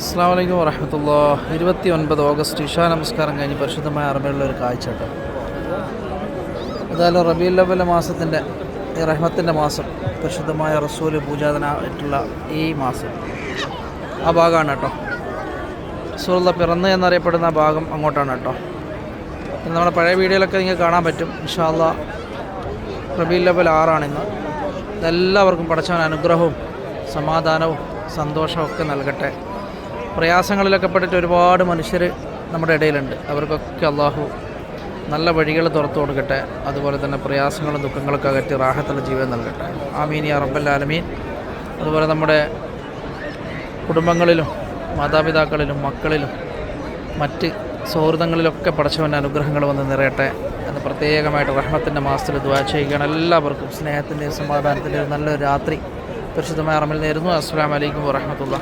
അസ്സാം വലൈക്കും വറഹമത്തുള്ള ഇരുപത്തി ഒൻപത് ഓഗസ്റ്റ് ഇഷാ നമസ്കാരം കഴിഞ്ഞ് പരിശുദ്ധമായ അറബിയുള്ള ഒരു കാഴ്ച കേട്ടോ. അതായത് റബീൽ ലവല മാസത്തിന്റെ ഈ റഹ്മത്തിന്റെ മാസം പരിശുദ്ധമായ റസൂൽ പൂജാതനായിട്ടുള്ള ഈ മാസം. ആ ഭാഗമാണ് കേട്ടോ. റസൂലുള്ള പിറന്ന് എന്നറിയപ്പെടുന്ന ഭാഗം അങ്ങോട്ടാണ് കേട്ടോ. നമ്മുടെ പഴയ വീഡിയോയിലൊക്കെ നിങ്ങൾക്ക് കാണാൻ പറ്റും. ഇഷാല്ല റബീൽ ലവൽ ആറാണിന്ന് ഇതെല്ലാവർക്കും പഠിച്ചവൻ അനുഗ്രഹവും സമാധാനവും സന്തോഷമൊക്കെ നൽകട്ടെ. പ്രയാസങ്ങളിലൊക്കെ പെട്ടിട്ട് ഒരുപാട് മനുഷ്യർ നമ്മുടെ ഇടയിലുണ്ട്. അവർക്കൊക്കെ അള്ളാഹു നല്ല വഴികൾ തുറത്തു കൊടുക്കട്ടെ. അതുപോലെ തന്നെ പ്രയാസങ്ങളും ദുഃഖങ്ങളൊക്കെ അകറ്റി റാഹത്തുള്ള ജീവൻ നൽകട്ടെ. ആമീൻ യാ റബ്ബല്ലാലമീൻ അതുപോലെ നമ്മുടെ കുടുംബങ്ങളിലും മാതാപിതാക്കളിലും മക്കളിലും മറ്റ് സൗഹൃദങ്ങളിലൊക്കെ പടച്ചവന്റെ അനുഗ്രഹങ്ങൾ വന്ന് നിറയട്ടെ എന്ന് പ്രത്യേകമായിട്ട് റഹ്മത്തിന്റെ മാസത്തിൽ ദ്വാ ചെയ്യുകയാണ്. എല്ലാവർക്കും സ്നേഹത്തിന്റെയും സമാധാനത്തിന്റെയും നല്ലൊരു രാത്രി. പരിശുദ്ധമായ അറമിൽ നേരുന്നു. അസ്സാം വലൈക്കും വറഹമത്തുള്ള